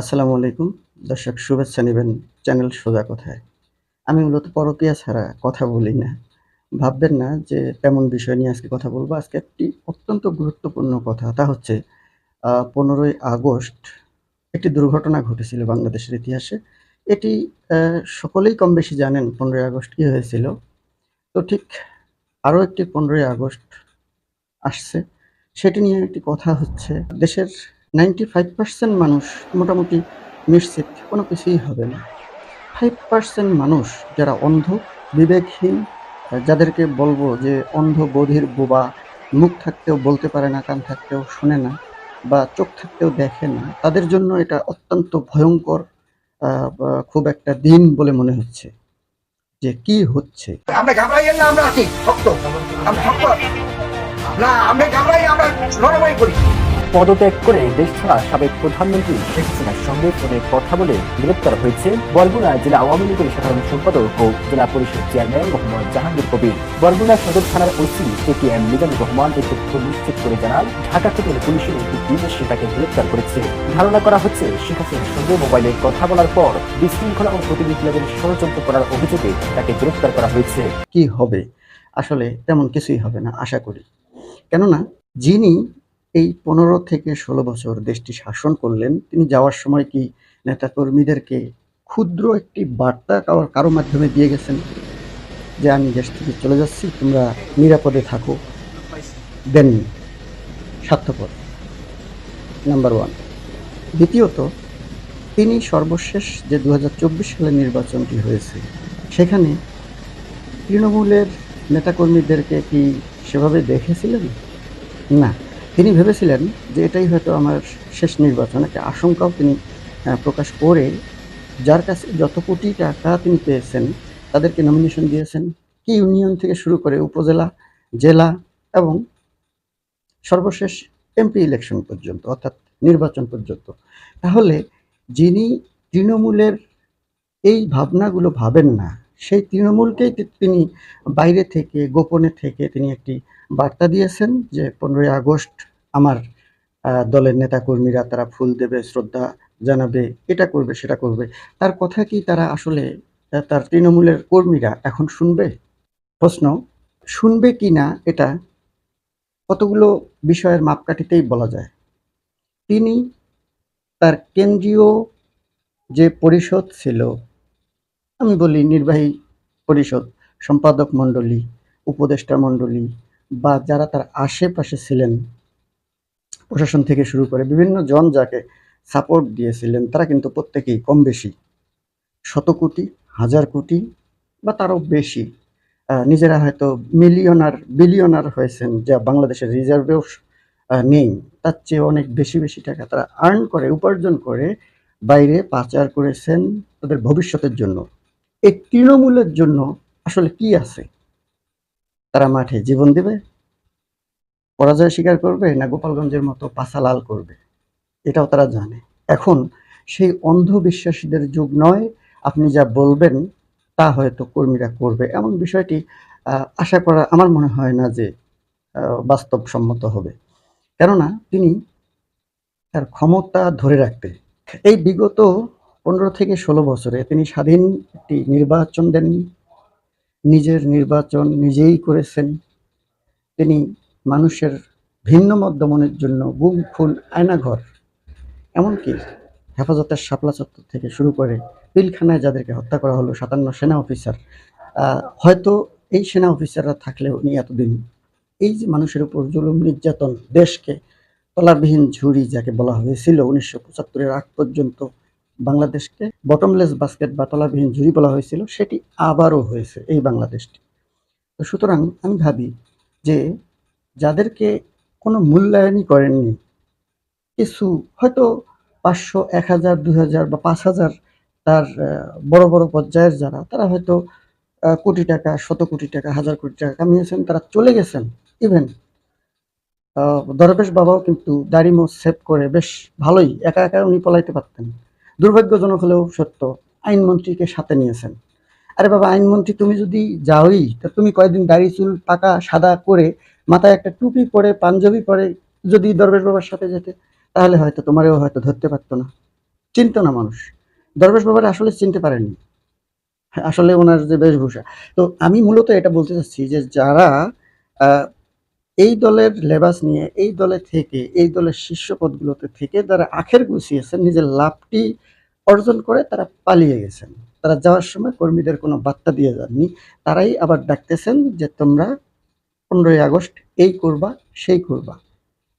আসসালামু আলাইকুম। দর্শক, শুভেচ্ছা নেবেন চ্যানেল সোজা কথায়। আমি মূলত পরকীয়া ছাড়া কথা বলি না। ভাববেন না যে তেমন বিষয় নিয়ে আজকে কথা বলব। আজকে একটি অত্যন্ত গুরুত্বপূর্ণ কথা। তা হচ্ছে পনেরোই আগস্ট একটি দুর্ঘটনা ঘটেছিল বাংলাদেশের ইতিহাসে। এটি সকলেই কম বেশি জানেন পনেরোই আগস্ট কী হয়েছিল। তো ঠিক আরও একটি পনেরোই আগস্ট আসছে। সেটি নিয়ে একটি কথা হচ্ছে, দেশের নাইনটি ফাইভ পার্সেন্ট মানুষ মোটামুটি নিশ্চিত, কোনো কিছুই হবে না। ফাইভ পার্সেন্ট মানুষ যারা অন্ধ, বিবেকহীন, যাদেরকে বলব যে অন্ধ বধির বোবা, মুখ থাকতেও বলতে পারে না, কান থাকতেও শোনে না বা চোখ থাকতেও দেখে না, তাদের জন্য এটা অত্যন্ত ভয়ঙ্কর খুব একটা দিন বলে মনে হচ্ছে যে কি হচ্ছে। আমরা আমরা আমরা আমরা করি। পদত্যাগ করে দেশ ছাড়া সাবেক প্রধানমন্ত্রী শেখ হাসিনার সঙ্গে ফোনে কথা বলে গ্রেপ্তার হয়েছে বরগুনা জেলা আওয়ামী লীগের সাধারণ সম্পাদক ও জেলা পরিষদ চেয়ারম্যান মোহাম্মদ জাহাঙ্গীর কবির। বরগুনা সদর থানার OC A K M Rahman এই তথ্য নিশ্চিত করে জানান, ঢাকা থেকে পুলিশের একটি টিম এসে তাকে গ্রেপ্তার করেছে। ধারণা করা হচ্ছে শেখ হাসিনার সঙ্গে মোবাইলে কথা বলার পর বিশৃঙ্খলা ও প্রতিনিধিদের ষড়যন্ত্র করার অভিযোগে তাকে গ্রেপ্তার করা হয়েছে। কি হবে? আসলে তেমন কিছুই হবে না, আশা করি। কেননা যিনি এই পনেরো থেকে ষোলো বছর দেশটি শাসন করলেন। তিনি যাওয়ার সময় কি নেতাকর্মীদেরকে ক্ষুদ্র একটি বার্তা কারও মাধ্যমে দিয়ে গেছেন? যে, আমি দেশ থেকে চলে যাচ্ছি, তোমরা নিরাপদে থাকো। দেননি স্বার্থপর। Number one. দ্বিতীয়ত, তিনি সর্বশেষ যে দু হাজার সালের নির্বাচনটি হয়েছে, সেখানে তৃণমূলের নেতাকর্মীদেরকে কি সেভাবে দেখেছিলেন? না। তিনি ভেবেছিলেন যে এটাই হয়তো আমার শেষ নির্বাচন, একটা আশঙ্কাও তিনি প্রকাশ করে যার কাছে যত কোটি টাকা তিনি পেয়েছেন, তাদেরকে নমিনেশন দিয়েছেন, কি ইউনিয়ন থেকে শুরু করে উপজেলা, জেলা এবং সর্বশেষ এমপি ইলেকশন পর্যন্ত, অর্থাৎ নির্বাচন পর্যন্ত। তাহলে যিনি তৃণমূলের এই ভাবনাগুলো ভাবেন না, সেই তৃণমূলকেই তিনি বাইরে থেকে, গোপনে থেকে তিনি একটি বার্তা দিয়েছেন যে পনেরোই আগস্ট আমার দলের নেতাকর্মীরা তারা ফুল দেবে, শ্রদ্ধা জানাবে, এটা করবে, সেটা করবে। তার কথা কি তারা আসলে তার তৃণমূলের কর্মীরা এখন শুনবে? প্রশ্ন, শুনবে কি না এটা কতগুলো বিষয়ের মাপকাঠিতেই বলা যায়। তিনি তার কেন্দ্রীয় যে পরিষদ ছিল, আমি বলি নির্বাহী পরিষদ, সম্পাদক মণ্ডলী, উপদেষ্টা মণ্ডলী, বা যারা তার আশেপাশে ছিলেন প্রশাসন থেকে শুরু করে বিভিন্ন জন যাকে সাপোর্ট দিয়েছিলেন, তারা কিন্তু প্রত্যেকেই কম বেশি শত কোটি হাজার কোটি বা তারও বেশি নিজেরা হয়তো মিলিয়নার বিলিয়নার হয়েছেন যা বাংলাদেশের রিজার্ভেও নেই। তার চেয়ে অনেক বেশি বেশি টাকা তারা আর্ন করে, উপার্জন করে, বাইরে পাচার করেছেন তাদের ভবিষ্যতের জন্য। এই তৃণমূলের জন্য আসলে কি আছে? তারা মাঠে জীবন দেবে পরাজয় স্বীকার করবে না গোপালগঞ্জের মতো পাছা লাল করবে? এটাও তারা জানে। এখন সেই অন্ধবিশ্বাসীদের যুগ নয়, আপনি যা বলবেন তা হয়তো কর্মীরা করবে। এমন বিষয়টি আশা করা আমার মনে হয় না যে বাস্তবসম্মত হবে। কেননা তিনি তার ক্ষমতা ধরে রাখতে, এই বিগত পনেরো থেকে ষোলো বছরে তিনি স্বাধীন একটি নির্বাচন দেননি। নিজের নির্বাচন নিজেই করেছেন। তিনি মানুষের ভিন্ন মত দমনের জন্য গুম, খুন, আয়নাঘর, এমনকি হেফাজতের শাপলা চত্বর থেকে শুরু করে পিলখানায় যাদেরকে হত্যা করা হলো, সাতান্ন সেনা অফিসার হয়তো এই সেনা অফিসাররা থাকলে উনি এতদিন এই যে মানুষের উপর জুলুম, নির্যাতন, দেশকে তলাবিহীন ঝুড়ি যাকে বলা হয়েছিল উনিশশো পঁচাত্তরের আগ পর্যন্ত বাংলাদেশকে বটমলেস বাস্কেট বা তলাবিহীন ঝুড়ি বলা হয়েছিল, সেটি আবারও হয়েছে এই বাংলাদেশটি। তো সুতরাং আমি ভাবি যে যাদেরকে কোনো মূল্যায়নই করেননি, কিছু হয়তো পাঁচশো, এক হাজার, দুই হাজার বা পাঁচ হাজার তার বড় বড় পর্যায়ের যারা, তারা হয়তো কোটি টাকা, শত কোটি টাকা, হাজার কোটি টাকা কামিয়েছেন, তারা চলে গেছেন ইভেন দরবেশ বাবাও কিন্তু দাড়ি মোজ সেভ করে বেশ ভালোই, একা একা উনি পলাইতে পারতেন। দুর্ভাগ্যজনক হলেও সত্য, আইনমন্ত্রীকে সাথে নিয়েছেন। আরে বাবা আইনমন্ত্রী তুমি যদি যাওই, তা তুমি কয়েকদিন দাড়ি, চুল, পাকা, সাদা করে মাথায় একটা টুপি পরে, পাঞ্জাবি পরে যদি দরবেশ বাবার সাথে যেতে, তাহলে হয়তো তোমারও হয়তো ধরতে পারতো না। চিনত না মানুষ। দরবেশ বাবার আসলে চিনতে পারেননি। আসলে ওনার যে বেশভূষা। তো আমি মূলত এটা বলতে চাচ্ছি যে যারা এই দলের লেবাস নিয়ে, এই দলে থেকে, এই দলের শীর্ষ পদগুলোতে থেকে তারা আখের গুছিয়েছেন, নিজের লাভটি অর্জন করে তারা পালিয়ে গেছেন। তারা যাওয়ার সময় কর্মীদের কোনো বার্তা দিয়ে যাননি। তারাই আবার ডাকতেছেন যে, তোমরা পনেরোই আগস্ট এই করবা, সেই করবা।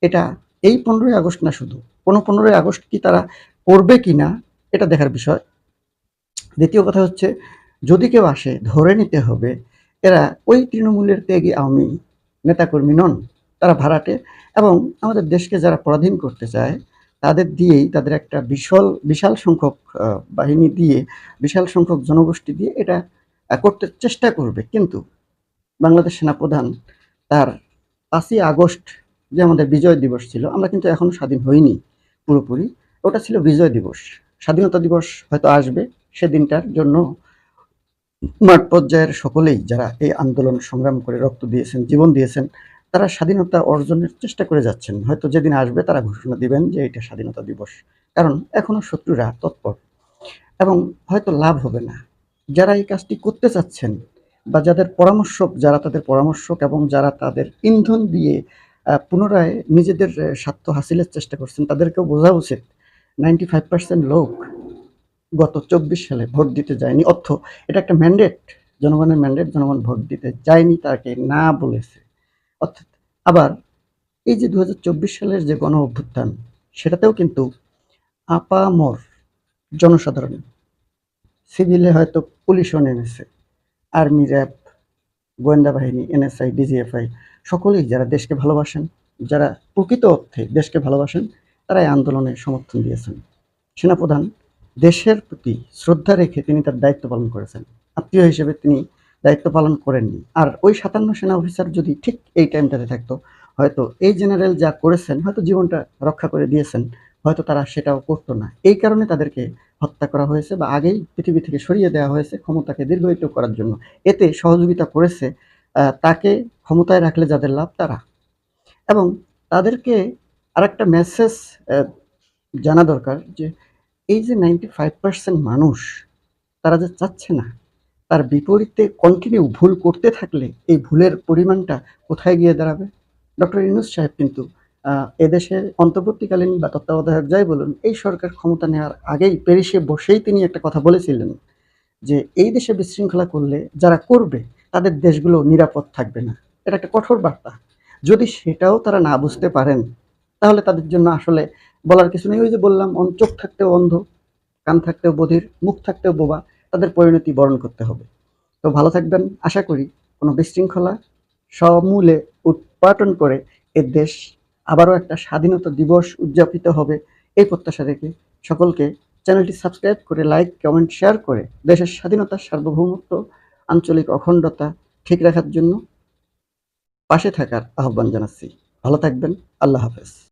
এটা এই পনেরোই আগস্ট না শুধু, কোনো পনেরোই আগস্ট কি তারা করবে কি না, এটা দেখার বিষয়। দ্বিতীয় কথা হচ্ছে, যদি কেউ আসে, ধরে নিতে হবে, এরা ওই তৃণমূলের ত্যাগী আওয়ামী নেতাকর্মী নন, তারা ভাড়াটে। এবং আমাদের দেশকে যারা পরাধীন করতে চায় তাদের দিয়েই, তাদের একটা বিশাল বিশাল সংখ্যক বাহিনী দিয়ে, বিশাল সংখ্যক জনগোষ্ঠী দিয়ে এটা করতে চেষ্টা করবে। কিন্তু বাংলাদেশ সেনাপ্রধান তার পাঁচই আগস্ট যে আমাদের বিজয় দিবস ছিল, আমরা কিন্তু এখনও স্বাধীন হইনি পুরোপুরি। ওটা ছিল বিজয় দিবস। স্বাধীনতা দিবস হয়তো আসবে সেদিনটার জন্য। মাঠ পর্যায়ের সকলেই যারা এই আন্দোলন সংগ্রাম করে রক্ত দিয়েছেন, জীবন দিয়েছেন তারা স্বাধীনতা অর্জনের চেষ্টা করে যাচ্ছেন। হয়তো যেদিন আসবে তারা ঘোষণা দিবেন যে এটা স্বাধীনতা দিবস। কারণ এখনও শত্রুরা তৎপর। এবং হয়তো লাভ হবে না। যারা এই কাজটি করতে চাচ্ছেন বা যাদের পরামর্শক, যারা তাদের পরামর্শক এবং যারা তাদের ইন্ধন দিয়ে পুনরায় নিজেদের স্বার্থ হাসিলের চেষ্টা করছেন, তাদেরকেও বোঝা উচিত। নাইনটি ফাইভ পার্সেন্ট লোক গত চব্বিশ সালে ভোট দিতে যায়নি। অর্থ, এটা একটা ম্যান্ডেট। জনগণের ম্যান্ডেট, জনগণ ভোট দিতে যায়নি তাকে না বলেছে। অর্থাৎ আবার এই যে দু হাজার চব্বিশ সালের যে গণ অভ্যুত্থান, সেটাতেও কিন্তু আপামর জনসাধারণ, সিভিলে হয়তো পুলিশও নেমেছে, আর্মি র্যাব, গোয়েন্দা বাহিনী, এনএসআই, ডিজিএফআই, সকলেই যারা দেশকে ভালোবাসেন, যারা প্রকৃত অর্থে দেশকে ভালোবাসেন তারা এই আন্দোলনে সমর্থন দিয়েছেন। সেনাপ্রধান দেশের প্রতি শ্রদ্ধা রেখে তিনি তার দায়িত্ব পালন করেছেন। আত্মীয় হিসেবে তিনি দায়িত্ব পালন করেননি। আর ওই সাতান্ন সেনা অফিসার যদি ঠিক এই টাইমটাতে থাকতো, হয়তো এই জেনারেল যা করেছেন, হয়তো জীবনটা রক্ষা করে দিয়েছেন, হয়তো তারা সেটাও করতো না। এই কারণে তাদেরকে হত্যা করা হয়েছে বা আগেই পৃথিবী থেকে সরিয়ে দেওয়া হয়েছে ক্ষমতাকে দীর্ঘায়িত করার জন্য। এতে সহযোগিতা করেছে তাকে ক্ষমতায় রাখলে যাদের লাভ, তারা। এবং তাদেরকে আরেকটা মেসেজ জানা দরকার যে এই যে নাইনটি ফাইভ পার্সেন্ট মানুষ, তারা যে চাচ্ছে না তার বিপরীতে কন্টিনিউ ভুল করতে থাকলে এই ভুলের পরিমাণটা কোথায় গিয়ে দাঁড়াবে? ডক্টর ইউনুস সাহেব কিন্তু এদেশের অন্তর্বর্তীকালীন বা তত্ত্বাবধায়ক যাই বলুন, এই সরকার ক্ষমতা নেওয়ার আগেই প্যারিসে বসেই তিনি একটা কথা বলেছিলেন যে, এই দেশে বিশৃঙ্খলা করলে যারা করবে, তাদের দেশগুলো নিরাপদ থাকবে না। এটা একটা কঠোর বার্তা। যদি সেটাও তারা না বুঝতে পারেন, তাহলে তাদের জন্য আসলে বলার কিছু নেই। ওই যে বললাম চোখ থাকতেও অন্ধ, কান থাকতেও বধির, মুখ থাকতেও বোবা। তাদের পরিণতি বরণ করতে হবে। তো ভালো থাকবেন। আশা করি কোনো বিশৃঙ্খলা সমূলে উৎপাটন করে এ দেশ আবারও একটা স্বাধীনতা দিবস উদযাপিত হবে। এই প্রত্যাশা রেখে সকলকে চ্যানেলটি সাবস্ক্রাইব করে লাইক, কমেন্ট, শেয়ার করে দেশের স্বাধীনতা, সার্বভৌমত্ব, আঞ্চলিক অখণ্ডতা ঠিক রাখার জন্য পাশে থাকার আহ্বান জানাচ্ছি। ভালো থাকবেন। আল্লাহ হাফেজ।